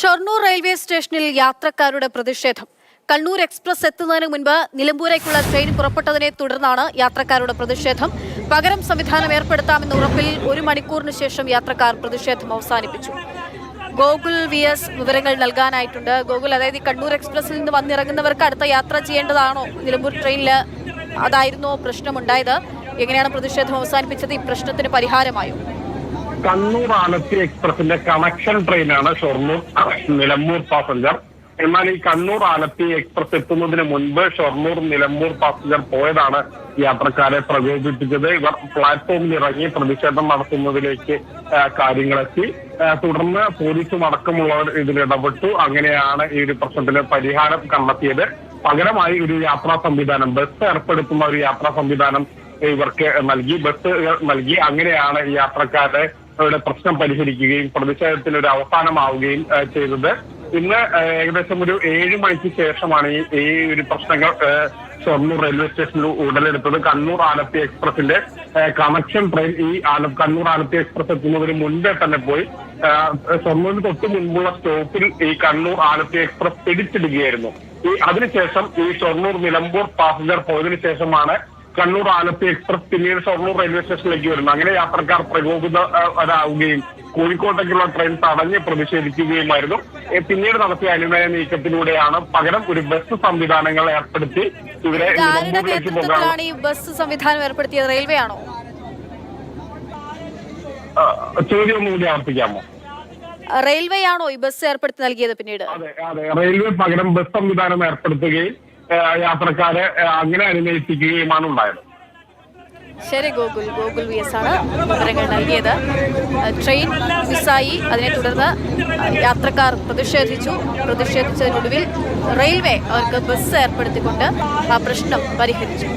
Shoranur railway സ്റ്റേഷനിൽ യാത്രക്കാരുടെ പ്രതിഷേധം. കണ്ണൂർ എക്സ്പ്രസ് എത്തുന്നതിന് മുൻപ് നിലമ്പൂരേക്കുള്ള ട്രെയിൻ പുറപ്പെട്ടതിനെ തുടർന്നാണ് യാത്രക്കാരുടെ പ്രതിഷേധം. പകരം സംവിധാനം ഏർപ്പെടുത്താമെന്ന ഉറപ്പിൽ ഒരു മണിക്കൂറിന് ശേഷം യാത്രക്കാർ പ്രതിഷേധം അവസാനിപ്പിച്ചു. ഗോകുൽ വി എസ് വിവരങ്ങൾ നൽകാനായിട്ടുണ്ട്. ഗോകുൽ അതായത് ഈ കണ്ണൂർ എക്സ്പ്രസിൽ നിന്ന് വന്നിറങ്ങുന്നവർക്ക് അടുത്ത യാത്ര ചെയ്യേണ്ടതാണോ? നിലമ്പൂർ ട്രെയിനിൽ അതായിരുന്നോ പ്രശ്നമുണ്ടായത്. എങ്ങനെയാണ് പ്രതിഷേധം അവസാനിപ്പിച്ചത്? ഈ പ്രശ്നത്തിന് പരിഹാരമായോ? കണ്ണൂർ ആലത്തി എക്സ്പ്രസിന്റെ കണക്ഷൻ ട്രെയിനാണ് ഷൊർണൂർ നിലമ്പൂർ പാസഞ്ചർ. എന്നാൽ ഈ കണ്ണൂർ ആലത്തി എക്സ്പ്രസ് എത്തുന്നതിന് മുൻപ് ഷൊർണൂർ നിലമ്പൂർ പാസഞ്ചർ പോയതാണ് യാത്രക്കാരെ പ്രകോപിപ്പിച്ചത്. ഇവർ പ്ലാറ്റ്ഫോമിൽ ഇറങ്ങി പ്രതിഷേധം നടത്തുന്നതിലേക്ക് കാര്യങ്ങളെത്തി. തുടർന്ന് പോലീസും അടക്കമുള്ളവർ ഇതിൽ ഇടപെട്ടു. അങ്ങനെയാണ് ഈ ഒരു പ്രശ്നത്തിന് പരിഹാരം കണ്ടെത്തിയത്. പകരമായി ഒരു യാത്രാ സംവിധാനം ബസ് ഏർപ്പെടുത്തുന്ന ഒരു യാത്രാ സംവിധാനം ഇവർക്ക് നൽകി ബസ് നൽകി. അങ്ങനെയാണ് ഈ അവരുടെ പ്രശ്നം പരിഹരിക്കുകയും പ്രതിഷേധത്തിന് ഒരു അവസാനമാവുകയും ചെയ്തത്. ഇന്ന് ഏകദേശം ഒരു ഏഴ് മണിക്ക് ശേഷമാണ് ഈ ഈ ഒരു പ്രശ്നങ്ങൾ ഷൊർണൂർ റെയിൽവേ സ്റ്റേഷനിൽ ഉടലെടുത്തത്. കണ്ണൂർ ആലപ്പി എക്സ്പ്രസിന്റെ കണക്ഷൻ ട്രെയിൻ ഈ കണ്ണൂർ ആലപ്പി എക്സ്പ്രസ് എത്തുന്നതിന് മുൻപേ തന്നെ പോയി. ഷൊർണൂരിന് തൊട്ട് മുൻപുള്ള സ്റ്റോപ്പിൽ ഈ കണ്ണൂർ ആലപ്പി എക്സ്പ്രസ് പിടിച്ചിടുകയായിരുന്നു ഈ അതിനുശേഷം ഈ ഷൊർണൂർ നിലമ്പൂർ പാസഞ്ചർ പോയതിനു ശേഷമാണ് കണ്ണൂർ ആലപ്പി എക്സ്പ്രസ് പിന്നീട് ഷൊർണൂർ റെയിൽവേ സ്റ്റേഷനിലേക്ക് വരുന്നു. അങ്ങനെ യാത്രക്കാർ പ്രകോപിതരാവുകയും കോഴിക്കോട്ടേക്കുള്ള ട്രെയിൻ തടഞ്ഞ് പ്രതിഷേധിക്കുകയുമായിരുന്നു. പിന്നീട് നടത്തിയ അനുനയ നീക്കത്തിലൂടെയാണ് പകരം ഒരു ബസ് സംവിധാനങ്ങൾ ഏർപ്പെടുത്തി ഇവരെ നേതൃത്വത്തിലാണ് ഈ ബസ് സംവിധാനം ഏർപ്പെടുത്തിയത്? റെയിൽവേ ആണോ ചോദ്യം ഒന്നുകൂടി ആവർത്തിക്കാമോ? റെയിൽവേ ആണോ ഈ ബസ് ഏർപ്പെടുത്തി നൽകിയത് പിന്നീട്? അതെ അതെ. റെയിൽവേ പകരം ബസ് സംവിധാനം ഏർപ്പെടുത്തുകയും യാത്രക്കാരെ അങ്ങനെ അനുനയിപ്പിക്കുകയുമാണ് ഉണ്ടായത്. ശരി ഗോകുൽ. ഗോകുൽ വി എസ് ആണ് വിവരങ്ങൾ നൽകിയത്. ട്രെയിൻ മിസ്സായി അതിനെ തുടർന്ന് യാത്രക്കാർ പ്രതിഷേധിച്ചു. പ്രതിഷേധിച്ചതിനൊടുവിൽ റെയിൽവേ അവർക്ക് ബസ് ഏർപ്പെടുത്തിക്കൊണ്ട് ആ പ്രശ്നം പരിഹരിച്ചു.